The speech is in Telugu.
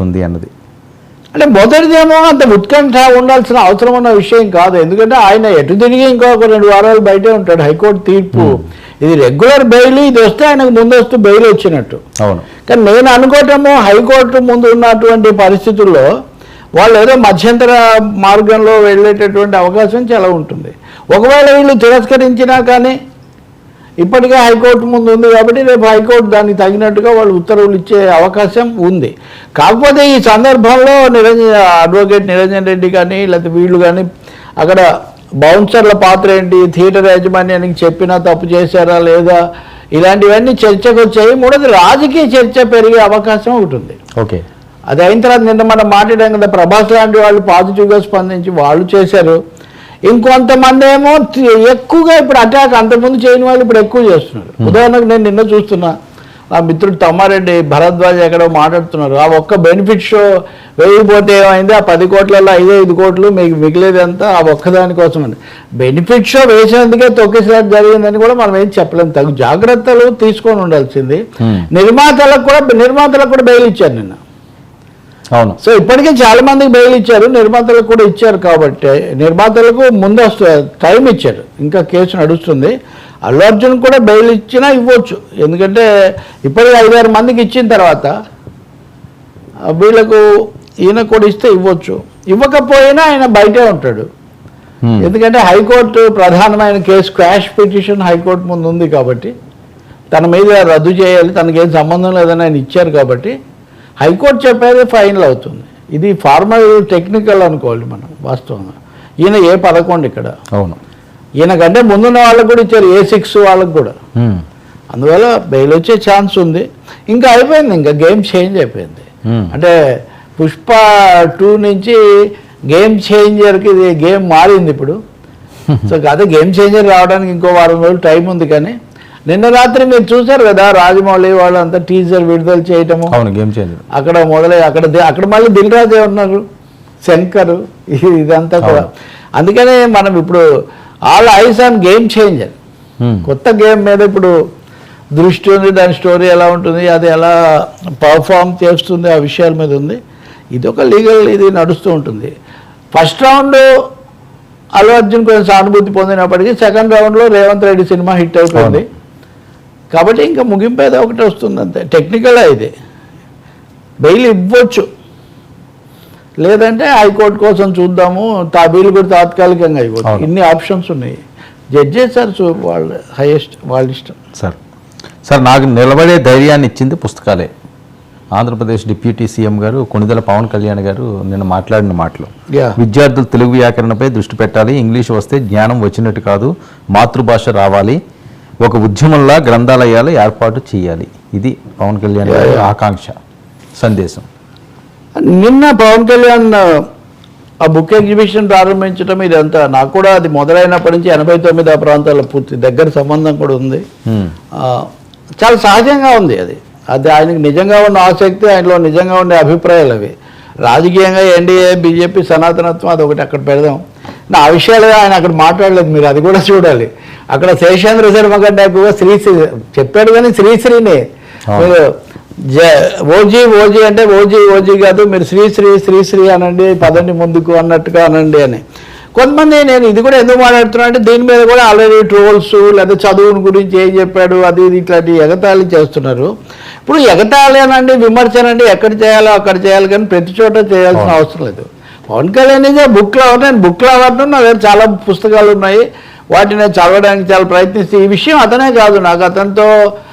అవుతుంది అన్నది. అంటే మొదటిదేమో అంత ఉత్కంఠ ఉండాల్సిన అవసరం ఉన్న విషయం కాదు. ఎందుకంటే ఆయన ఎటు తిరిగి ఇంకొక రెండు వారాలు బయటే ఉంటాడు హైకోర్టు తీర్పు. ఇది రెగ్యులర్ బెయిల్ ఇది వస్తే ఆయనకు ముందస్తు బెయిల్ వచ్చినట్టు. అవును. కానీ నేను అనుకోవటము హైకోర్టు ముందు ఉన్నటువంటి పరిస్థితుల్లో వాళ్ళు ఏదో మధ్యంతర మార్గంలో వెళ్ళేటటువంటి అవకాశం చాలా ఉంటుంది. ఒకవేళ వీళ్ళు తిరస్కరించినా కానీ ఇప్పటికే హైకోర్టు ముందు ఉంది కాబట్టి రేపు హైకోర్టు దానికి తగినట్టుగా వాళ్ళు ఉత్తర్వులు ఇచ్చే అవకాశం ఉంది. కాకపోతే ఈ సందర్భంలో నిరంజన్ అడ్వకేట్ నిరంజన్ రెడ్డి కానీ లేకపోతే వీళ్ళు కానీ అక్కడ బౌన్సర్ల పాత్ర ఏంటి థియేటర్ యాజమాన్యానికి చెప్పినా తప్పు చేశారా లేదా ఇలాంటివన్నీ చర్చకు వచ్చాయి. మూడోది రాజకీయ చర్చ పెరిగే అవకాశం ఒకటి ఉంది. ఓకే. అది అయిన తర్వాత నిన్న మనం మాట్లాడాం కదా ప్రభాస్ లాంటి వాళ్ళు పాజిటివ్గా స్పందించి వాళ్ళు చేశారు. ఇంకొంతమంది ఏమో ఎక్కువగా ఇప్పుడు అటాక్ అంతకుముందు చేయని వాళ్ళు ఇప్పుడు ఎక్కువ చేస్తున్నారు. ఉదాహరణకు నేను నిన్న చూస్తున్నా నా మిత్రుడు తమ్మారెడ్డి భరద్వాజ్ ఎక్కడో మాట్లాడుతున్నారు. ఆ ఒక్క బెనిఫిట్ షో వేయకపోతే ఏమైంది? ఆ పది కోట్లలో ఐదు ఐదు కోట్లు మీకు మిగిలేది అంతా ఆ ఒక్కదాని కోసం అండి బెనిఫిట్ షో వేసినందుకే తొక్కేసినట్టు జరిగిందని కూడా మనం ఏం చెప్పలేము తగు జాగ్రత్తలు తీసుకొని ఉండాల్సింది. Hmm. నిర్మాతలకు కూడా నిర్మాతలకు కూడా బెయిల్ ఇచ్చారు నిన్న. అవును. సో ఇప్పటికే చాలా మందికి బెయిల్ ఇచ్చారు నిర్మాతలకు కూడా ఇచ్చారు కాబట్టి నిర్మాతలకు ముందస్తు టైం ఇచ్చారు. ఇంకా కేసు నడుస్తుంది. అల్లు అర్జున్ కూడా బెయిల్ ఇచ్చినా ఇవ్వచ్చు. ఎందుకంటే ఇప్పటికే ఐదారు మందికి ఇచ్చిన తర్వాత వీళ్ళకు ఈయన కూడా ఇస్తే ఇవ్వచ్చు. ఇవ్వకపోయినా ఆయన బయటే ఉంటాడు. ఎందుకంటే హైకోర్టు ప్రధానమైన కేసు క్వాష్ పిటిషన్ హైకోర్టు ముందు ఉంది కాబట్టి తన మీద రద్దు చేయాలి తనకేం సంబంధం లేదని ఆయన ఇచ్చారు కాబట్టి హైకోర్టు చెప్పేది ఫైనల్ అవుతుంది. ఇది ఫార్మల్ టెక్నికల్ అనుకోవాలి మనం వాస్తవంగా. ఈయన ఏ పదకొండు ఇక్కడ? అవును. ఈయన కంటే ముందున్న వాళ్ళకు కూడా ఇచ్చారు ఏ సిక్స్ వాళ్ళకు కూడా. అందువల్ల బెయిల్ వచ్చే ఛాన్స్ ఉంది. ఇంకా అయిపోయింది ఇంకా గేమ్ చేంజ్ అయిపోయింది. అంటే పుష్ప టూ నుంచి గేమ్ చేంజర్కి ఇది గేమ్ మారింది ఇప్పుడు. సో అదే గేమ్ చేంజర్ రావడానికి ఇంకో వారం రోజులు టైం ఉంది కానీ నిన్న రాత్రి మీరు చూశారు కదా రాజమౌళి వాళ్ళంతా టీజర్ విడుదల చేయటము. అవును గేమ్ చేంజర్ అక్కడ మొదలై అక్కడ అక్కడ మళ్ళీ దిల్ రాజే ఉన్నారు. శంకర్ ఇది- ఇదంతా కూడా. అందుకనే మనం ఇప్పుడు all eyes on game changer. కొత్త గేమ్ మీద ఇప్పుడు దృష్టి ఉంది దాని స్టోరీ ఎలా ఉంటుంది అది ఎలా పర్ఫామ్ చేస్తుంది ఆ విషయాల మీద ఉంది. ఇది ఒక లీగల్ ఇది నడుస్తూ ఉంటుంది. ఫస్ట్ రౌండ్ అల్లు అర్జున్ కొంచెం సానుభూతి పొందినప్పటికీ సెకండ్ రౌండ్లో రేవంత్ రెడ్డి సినిమా హిట్ అయిపోయింది. కాబట్టి ఇంకా ముగింపు ఏదో ఒకటి వస్తుంది అంతే టెక్నికల్ ఇది. బెయిల్ ఇవ్వచ్చు. లేదంటే హైకోర్టు కోసం చూద్దాము. తా బెయిల్ కూడా తాత్కాలికంగా ఇవ్వచ్చు. ఇన్ని ఆప్షన్స్ ఉన్నాయి. జడ్జెస్ సార్ వాళ్ళ హైయెస్ట్ వాళ్ళ ఇష్టం. సార్ సార్ నాకు నిలబడే ధైర్యాన్ని ఇచ్చింది పుస్తకాలే. ఆంధ్రప్రదేశ్ డిప్యూటీ సీఎం గారు కొణిదెల పవన్ కళ్యాణ్ గారు నిన్న మాట్లాడిన మాటలు. విద్యార్థులు తెలుగు వ్యాకరణపై దృష్టి పెట్టాలి. ఇంగ్లీష్ వస్తే జ్ఞానం వచ్చినట్టు కాదు. మాతృభాష రావాలి. ఒక ఉద్యమంలా గ్రంథాలయాలు ఏర్పాటు చేయాలి. ఇది పవన్ కళ్యాణ్ గారి ఆకాంక్ష సందేశం. నిన్న పవన్ కళ్యాణ్ ఆ బుక్ ఎగ్జిబిషన్ ప్రారంభించడం ఇదంతా. నాకు కూడా అది మొదలైనప్పటి నుంచి ఎనభై తొమ్మిది ఆ ప్రాంతాల పూర్తి దగ్గర సంబంధం కూడా ఉంది. ఆ, చాలా సహజంగా ఉంది అది. అది ఆయనకు నిజంగా ఉన్న ఆసక్తి ఆయనలో నిజంగా ఉండే అభిప్రాయాలు అవి. రాజకీయంగా ఎన్డీఏ బీజేపీ సనాతనత్వం అది ఒకటి అక్కడ పెడదాం. నా ఆ విషయాలుగా ఆయన అక్కడ మాట్లాడలేదు మీరు అది కూడా చూడాలి. అక్కడ శేషేంద్ర శర్మ కంటే ఎక్కువగా శ్రీశ్రీ చెప్పాడు కానీ శ్రీశ్రీని. మీరు జ- ఓజీ ఓజీ అంటే ఓజీ ఓజీ కాదు మీరు శ్రీశ్రీ శ్రీశ్రీ అనండి పదండి ముందుకు అన్నట్టుగా అనండి అని. కొంతమంది నేను ఇది కూడా ఎందుకు మాట్లాడుతున్నా అంటే దీని మీద కూడా ఆల్రెడీ ట్రోల్స్ లేదా చదువుని గురించి ఏం చెప్పాడు అది ఇది ఇట్లాంటి ఎగతాళి చేస్తున్నారు. ఇప్పుడు ఎగతాళి అనండి విమర్శనండి ఎక్కడ చేయాలో అక్కడ చేయాలి కానీ ప్రతి చోట చేయాల్సిన అవసరం లేదు. పవన్ కళ్యాణ్ ఇదే బుక్ లవర్ నేను బుక్ నా దగ్గర చాలా పుస్తకాలు ఉన్నాయి. వాటిని చదవడానికి చాలా ప్రయత్నిస్తే ఈ విషయం అతనే కాదు. నాకు అతనితో